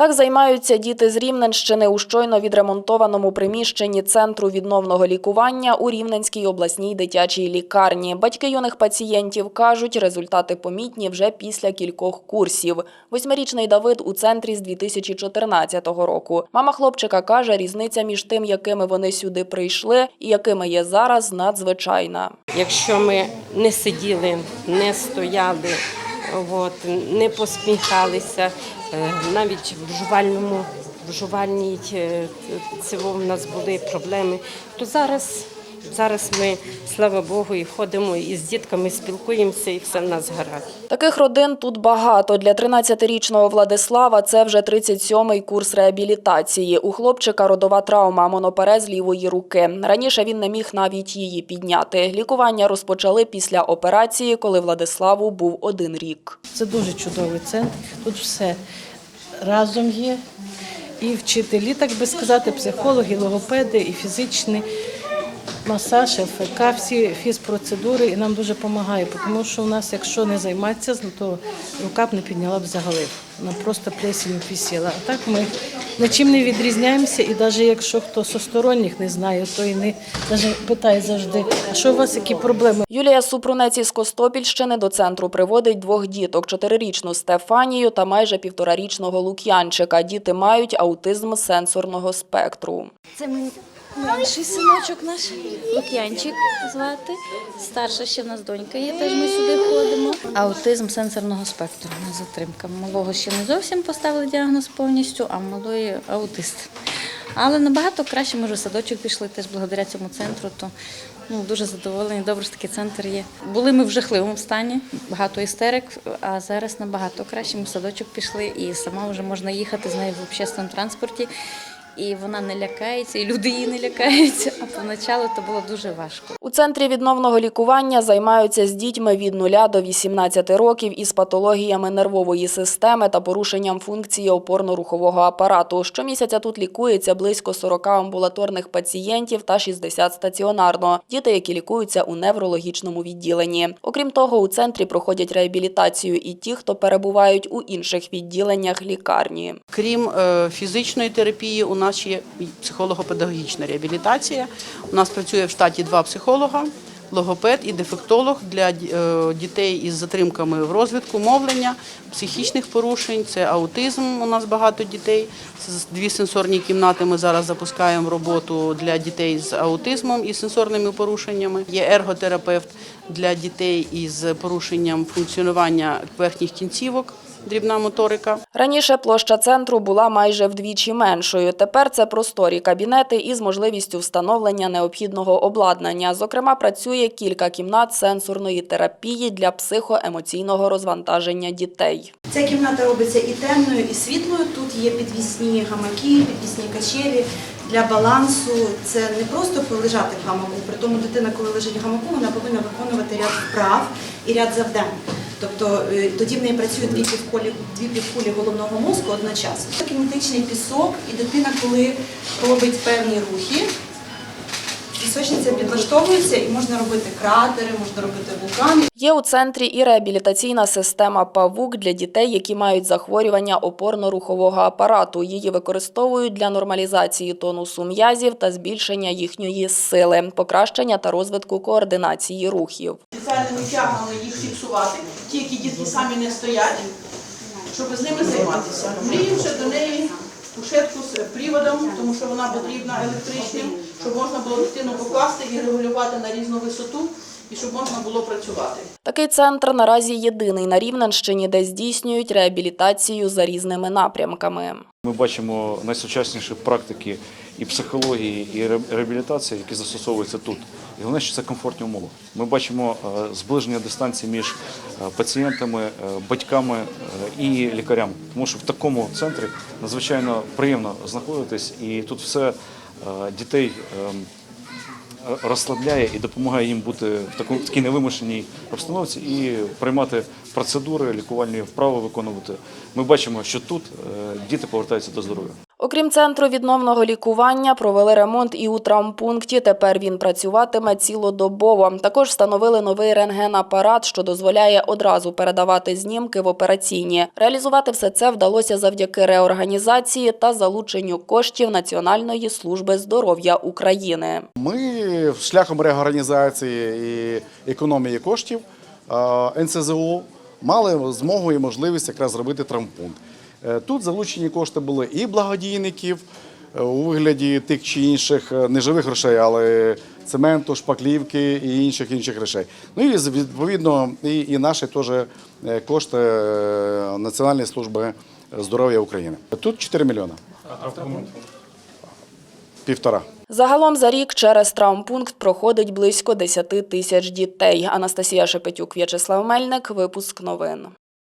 Так займаються діти з Рівненщини у щойно відремонтованому приміщенні центру відновного лікування у Рівненській обласній дитячій лікарні. Батьки юних пацієнтів кажуть, результати помітні вже після кількох курсів. Восьмирічний Давид у центрі з 2014 року. Мама хлопчика каже, різниця між тим, якими вони сюди прийшли, і якими є зараз, надзвичайна. Якщо ми не сиділи, не стояли, от, не посміхалися, е, навіть в жувальному, в жувальній е, цього в нас були проблеми, то зараз, зараз ми, слава Богу, і ходимо і з дітками спілкуємося, і все в нас гаразд. Таких родин тут багато. Для 13-річного Владислава це вже 37-й курс реабілітації. У хлопчика родова травма, моноперез лівої руки. Раніше він не міг навіть її підняти. Лікування розпочали після операції, коли Владиславу був один рік. Це дуже чудовий центр. Тут все разом є. І вчителі, так би сказати, психологи, логопеди, і фізичний масаж, ЛФК, всі фізпроцедури, і нам дуже допомагає, тому що у нас, якщо не займатися, то рука б не підняла б взагалі. Вона просто плесінь висіла. А так ми нічим не відрізняємося, і навіть якщо хто з сторонніх не знає, то і не навіть питає завжди, а що у вас які проблеми? Юлія Супрунець із Костопільщини до центру приводить двох діток – чотирирічну Стефанію та майже півторарічного Лук'янчика. Діти мають аутизм сенсорного спектру. Це мій менший синочок наш, Лук'янчик звати. Старша ще в нас донька є, теж ми сюди ходимо. Аутизм сенсорного спектру, у нас затримка. Малого ще не зовсім поставили діагноз повністю, а малої аутист. Але набагато краще ми вже в садочок пішли теж благодаря цьому центру. То ну, дуже задоволені, добре що такий центр є. Були ми в жахливому стані, багато істерик, а зараз набагато краще. Ми в садочок пішли і сама вже можна їхати з нею в общественному транспорті. І вона не лякається, і люди її не лякаються. А поначалу то було дуже важко. У центрі відновного лікування займаються з дітьми від 0 до 18 років із патологіями нервової системи та порушенням функції опорно-рухового апарату. Щомісяця тут лікується близько 40 амбулаторних пацієнтів та 60 стаціонарно. Діти, які лікуються у неврологічному відділенні. Окрім того, у центрі проходять реабілітацію і ті, хто перебувають у інших відділеннях лікарні. Крім е, фізичної терапії, у нас ще є психолого-педагогічна реабілітація. У нас працює в штаті два психолога, логопед і дефектолог для е, дітей із затримками в розвитку, мовлення, психічних порушень. Це аутизм. У нас багато дітей. Дві сенсорні кімнати. Ми зараз запускаємо роботу для дітей з аутизмом і сенсорними порушеннями. Є ерготерапевт для дітей із порушенням функціонування верхніх кінцівок. Дрібна моторика. Раніше площа центру була майже вдвічі меншою. Тепер це просторі кабінети із можливістю встановлення необхідного обладнання. Зокрема, працює кілька кімнат сенсорної терапії для психоемоційного розвантаження дітей. Ця кімната робиться і темною, і світлою. Тут є підвісні гамаки, підвісні качелі для балансу. Це не просто полежати в гамаку. При тому дитина, коли лежить в гамаку, вона повинна виконувати ряд вправ і ряд завдань. Тобто е, тоді в неї працюють дві півкулі, дві півкулі головного мозку одночасно. Кінетичний пісок, і дитина, коли робить певні рухи, пісочниця підлаштовується і можна робити кратери, можна робити вулкани. Є у центрі і реабілітаційна система «Павук» для дітей, які мають захворювання опорно-рухового апарату. Її використовують для нормалізації тонусу м'язів та збільшення їхньої сили, покращення та розвитку координації рухів. спеціальними тягами їх фіксувати, ті, які дітки самі не стоять, щоб з ними займатися. Мрію ще до неї кушетку з приводом, тому що вона потрібна електричним, щоб можна було дитину покласти і регулювати на різну висоту, і щоб можна було працювати. Такий центр наразі єдиний на Рівненщині, де здійснюють реабілітацію за різними напрямками. Ми бачимо найсучасніші практики і психології, і реабілітації, які застосовуються тут. І головне, що це комфортні умови. Ми бачимо е, зближення дистанції між е, пацієнтами, е, батьками і лікарями. Тому що в такому центрі надзвичайно приємно знаходитись, і тут все дітей. ем, розслабляє і допомагає їм бути в таку- такій невимушеній обстановці і приймати процедури, лікувальні вправи виконувати. Ми бачимо, що тут е, діти повертаються до здоров'я. Окрім центру відновного лікування, провели ремонт і у травмпункті. Тепер він працюватиме цілодобово. Також встановили новий рентген-апарат, що дозволяє одразу передавати знімки в операційні. Реалізувати все це вдалося завдяки реорганізації та залученню коштів Національної служби здоров'я України. Ми шляхом реорганізації і економії коштів НСЗУ мали змогу і можливість якраз зробити травмпункт. Е, Тут залучені кошти були і благодійників е, у вигляді тих чи інших е, не живих грошей, але цементу, шпаклівки і інших інших речей. Ну і відповідно і, і наші теж кошти Національної служби здоров'я України. Тут 4 мільйони. Півтора. Загалом за рік через травмпункт проходить близько 10 тисяч дітей. Анастасія Шепетюк, В'ячеслав Мельник. Випуск новин.